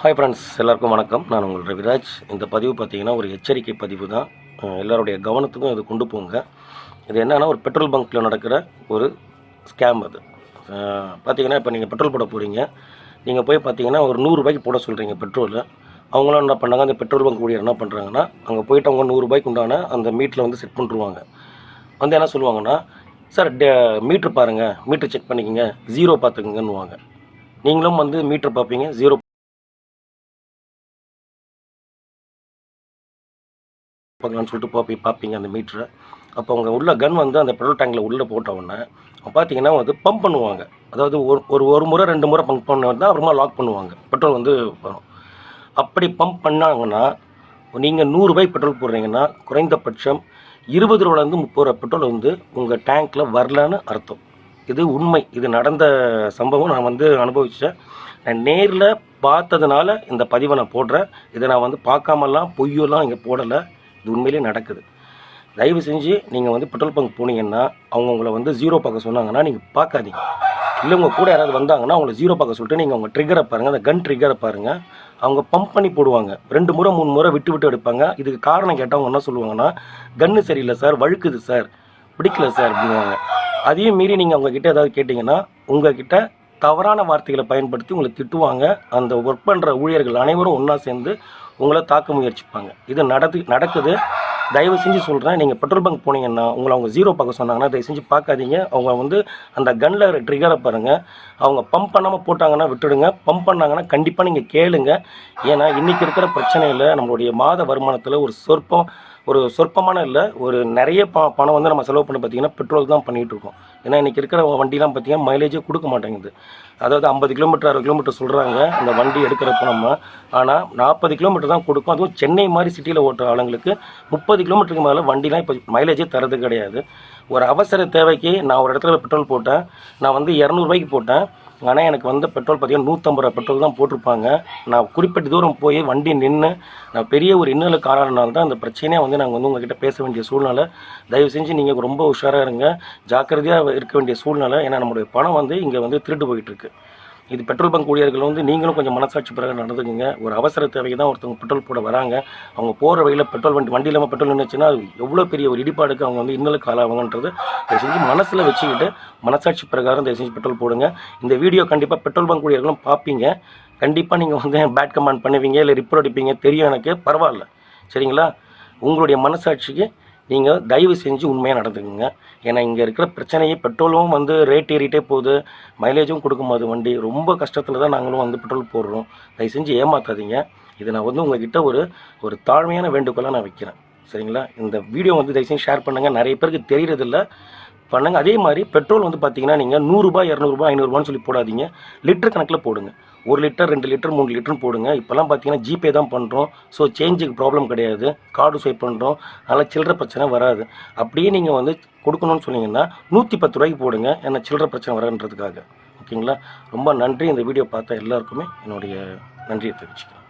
Hi friends எல்லாருக்கும் வணக்கம். நான் உங்கள் ரவிராஜ். இந்த பதிவு பார்த்தீங்கன்னா ஒரு எச்சரிக்கை பதிவு தான். எல்லோருடைய எல்லாருடைய கவனத்துக்கும் இது கொண்டு போங்க. இது என்னன்னா ஒரு பெட்ரோல் பங்க்கில் நடக்கிற ஒரு ஸ்கேம் அது. பார்த்தீங்கன்னா இப்போ நீங்கள் பெட்ரோல் போட போகிறீங்க நீங்கள் போய் பார்த்தீங்கன்னா ஒரு நூறுரூபாய்க்கு போட சொல்கிறீங்க பெட்ரோலு. அவங்களும் என்ன பண்ணாங்க அந்த பெட்ரோல் பங்க் ஊழியர் என்ன பண்ணுறாங்கன்னா அங்கே போயிட்டு அவங்க நூறுரூபாய்க்கு உண்டான அந்த மீட்டில் வந்து செட் பண்ணிருவாங்க. வந்து என்ன சொல்லுவாங்கன்னா சார் டே மீட்ரு பாருங்கள் மீட்ரு செக் பண்ணிக்கோங்க. ஜீரோ பார்த்துக்குங்கன்னுவாங்க நீங்களும் வந்து மீட்ரு பார்ப்பீங்க ஜீரோ பார்க்கலான்னு சொல்லிட்டு போய் பார்ப்பீங்க அந்த மீட்டரை அப்போ அவங்க உள்ள கன் வந்து அந்த பெட்ரோல் டேங்கில் உள்ளே போட்டவுடனே பார்த்தீங்கன்னா வந்து பம்ப் பண்ணுவாங்க. அதாவது ஒரு ஒரு ஒரு முறை ரெண்டு முறை பம்ப் பண்ணால் அப்புறமா லாக் பண்ணுவாங்க. பெட்ரோல் வந்து வரும். அப்படி பம்ப் பண்ணாங்கன்னா நீங்கள் நூறுரூபாய் பெட்ரோல் போடுறீங்கன்னா குறைந்தபட்சம் இருபது ரூபாலேருந்து முப்பது ரூபா பெட்ரோல் வந்து உங்கள் டேங்க்கில் வரலன்னு அர்த்தம். இது உண்மை. இது நடந்த சம்பவம் நான் வந்து அனுபவித்தேன் நான் நேரில் பார்த்ததுனால இந்த பதிவை நான் போடுறேன். இதை நான் வந்து பார்க்காமலாம் பொய்யெல்லாம் இங்கே போடலை. இது உண்மையிலேயே நடக்குது. தயவு செஞ்சு நீங்கள் வந்து பெட்ரோல் பங்க் போனீங்கன்னா அவங்க உங்களை வந்து ஜீரோ பார்க்க சொன்னாங்கன்னா நீங்கள் பார்க்காதீங்க. இல்லை உங்கள் கூட யாராவது வந்தாங்கன்னா அவங்கள ஜீரோ பார்க்க சொல்லிட்டு நீங்கள் அவங்க ட்ரிகரை பாருங்கள் அந்த கன் ட்ரிகரை பாருங்கள் அவங்க பம்ப் பண்ணி போடுவாங்க. ரெண்டு முறை மூணு முறை விட்டு விட்டு எடுப்பாங்க. இதுக்கு காரணம் கேட்டவங்க என்ன சொல்லுவாங்கன்னா கன்று சரியில்லை சார் வழுக்குது சார் பிடிக்கல சார் அப்படிங்குவாங்க அதையும் மீறி நீங்கள் அவங்கக்கிட்ட ஏதாவது கேட்டிங்கன்னா உங்ககிட்ட தவறான வார்த்தைகளை பயன்படுத்தி உங்களை திட்டுவாங்க. அந்த ஒர்க் பண்ணுற ஊழியர்கள் அனைவரும் ஒன்றா சேர்ந்து உங்களை தாக்க முயற்சிப்பாங்க. இது நடது நடக்குது. தயவு செஞ்சு சொல்கிறேன் நீங்கள் பெட்ரோல் பங்க் போனீங்கன்னா உங்களை அவங்க ஜீரோ பார்க்க சொன்னாங்கன்னா தயவு செஞ்சு பார்க்காதீங்க. அவங்க வந்து அந்த கன்னில் ட்ரிகரை பாருங்கள் அவங்க பம்ப் பண்ணாமல் போட்டாங்கன்னா விட்டுடுங்க. பம்ப் பண்ணாங்கன்னா கண்டிப்பாக நீங்கள் கேளுங்க. ஏன்னா இன்றைக்கி இருக்கிற பிரச்சனையில் நம்மளுடைய மாத வருமானத்தில் ஒரு சொற்பம் ஒரு சொற்பமான இல்லை ஒரு நிறைய ப பணம் வந்து நம்ம செலவு பண்ண பார்த்தீங்கன்னா பெட்ரோல் தான் பண்ணிகிட்டு இருக்கோம். ஏன்னா இன்றைக்கி இருக்கிற வண்டிலாம் பார்த்தீங்கன்னா மைலேஜே கொடுக்க மாட்டேங்குது. அதாவது ஐம்பது கிலோமீட்டர் அறுபது கிலோமீட்டர் சொல்கிறாங்க இந்த வண்டி எடுக்கிறப்ப நம்ம. ஆனால் நாற்பது கிலோமீட்டர் தான் கொடுக்கும். அதுவும் சென்னை மாதிரி சிட்டியில் ஓட்டுற ஆளுங்களுக்கு முப்பது கிலோமீட்டருக்கு மேலே வண்டிலாம் இப்போ மைலேஜே தரது கிடையாது. ஒரு அவசர தேவைக்கு நான் ஒரு இடத்துல பெட்ரோல் போட்டேன். நான் வந்து இரநூறுபாய்க்கு போட்டேன். ஆனால் எனக்கு வந்து பெட்ரோல் பார்த்தீங்கன்னா நூற்றம்பது ரூபா பெட்ரோல் தான் போட்டிருப்பாங்க. நான் குறிப்பிட்ட தூரம் போய் வண்டி நின்று நான் பெரிய ஒரு இன்னலுக்கு ஆளானனால தான் அந்த பிரச்சனையை வந்து நாங்கள் வந்து உங்ககிட்ட பேச வேண்டிய சூழ்நிலை. தயவு செஞ்சு நீங்கள் ரொம்ப உஷாராக இருங்க. ஜாக்கிரதையாக இருக்க வேண்டிய சூழ்நிலை. ஏன்னா நம்மளுடைய பணம் வந்து இங்கே வந்து திருட்டு போயிட்டுருக்கு இது பெட்ரோல் பங்க் ஊழியர்கள் வந்து நீங்களும் கொஞ்சம் மனசாட்சி பிறகு நடந்துக்குங்க. ஒரு அவசர தேவைக்கு தான் ஒருத்தவங்க பெட்ரோல் போட வராங்க. அவங்க போகிற வழியில் பெட்ரோல் வண்டி வண்டி இல்லாமல் பெட்ரோல் நின்றுச்சுன்னா அது எவ்வளோ பெரிய ஒரு இடிபாடுக்கு அவங்க வந்து இன்னலுக்கு ஆளாவாங்கன்றது தயவு செஞ்சு மனசில் வச்சுக்கிட்டு மனசாட்சி பிரகாரம் தயவு செஞ்சு பெட்ரோல் போடுங்க. இந்த வீடியோ கண்டிப்பாக பெட்ரோல் பங்க் ஊழியர்களும் பார்ப்பீங்க கண்டிப்பாக நீங்கள் வந்து பேட் கமெண்ட் பண்ணுவீங்க இல்லை ரிப்போர்ட் அடிப்பீங்க தெரியும் எனக்கு. பரவாயில்ல. சரிங்களா? உங்களுடைய மனசாட்சிக்கு நீங்கள் தயவு செஞ்சு உண்மையாக நடந்துக்குங்க. ஏன்னா இங்கே இருக்கிற பிரச்சனையே பெட்ரோலும் வந்து ரேட் ஏறிட்டே போகுது. மைலேஜும் கொடுக்கும் போது வண்டி. ரொம்ப கஷ்டத்தில் தான் நாங்களும் வந்து பெட்ரோல் போடுறோம். தயவு செஞ்சு ஏமாத்தாதீங்க. இது நான் வந்து உங்ககிட்ட ஒரு ஒரு தாழ்மையான வேண்டுகோளாக நான் வைக்கிறேன். சரிங்களா? இந்த வீடியோ வந்து தயவு செஞ்சு ஷேர் பண்ணுங்கள் நிறைய பேருக்கு தெரியறதில்ல. பண்ணுங்க. அதே மாதிரி பெட்ரோல் வந்து பார்த்தீங்கன்னா நீங்கள் நூறுரூபா இரநூறுபா ஐநூறுரூபான்னு சொல்லி போடாதீங்க. லிட்டர் கணக்கில் போடுங்க. ஒரு லிட்டர் ரெண்டு லிட்டர் மூணு லிட்டர் போடுங்க. இப்போல்லாம் பார்த்தீங்கன்னா ஜிபே தான் பண்ணுறோம் ஸோ சேஞ்சுக்கு ப்ராப்ளம் கிடையாது. கார்டு ஸ்வைப் பண்ணுறோம் அதனால் சில்லற பிரச்சனை வராது. அப்படியே நீங்கள் வந்து கொடுக்கணும்னு சொன்னீங்கன்னா நூற்றி பத்து ரூபாய்க்கு போடுங்க. ஏன்னா சில்லற பிரச்சனை வரன்றதுக்காக ஓகேங்களா? ரொம்ப நன்றி. இந்த வீடியோ பார்த்த எல்லாருக்குமே என்னுடைய நன்றியை தெரிவிச்சுக்கிறேன்.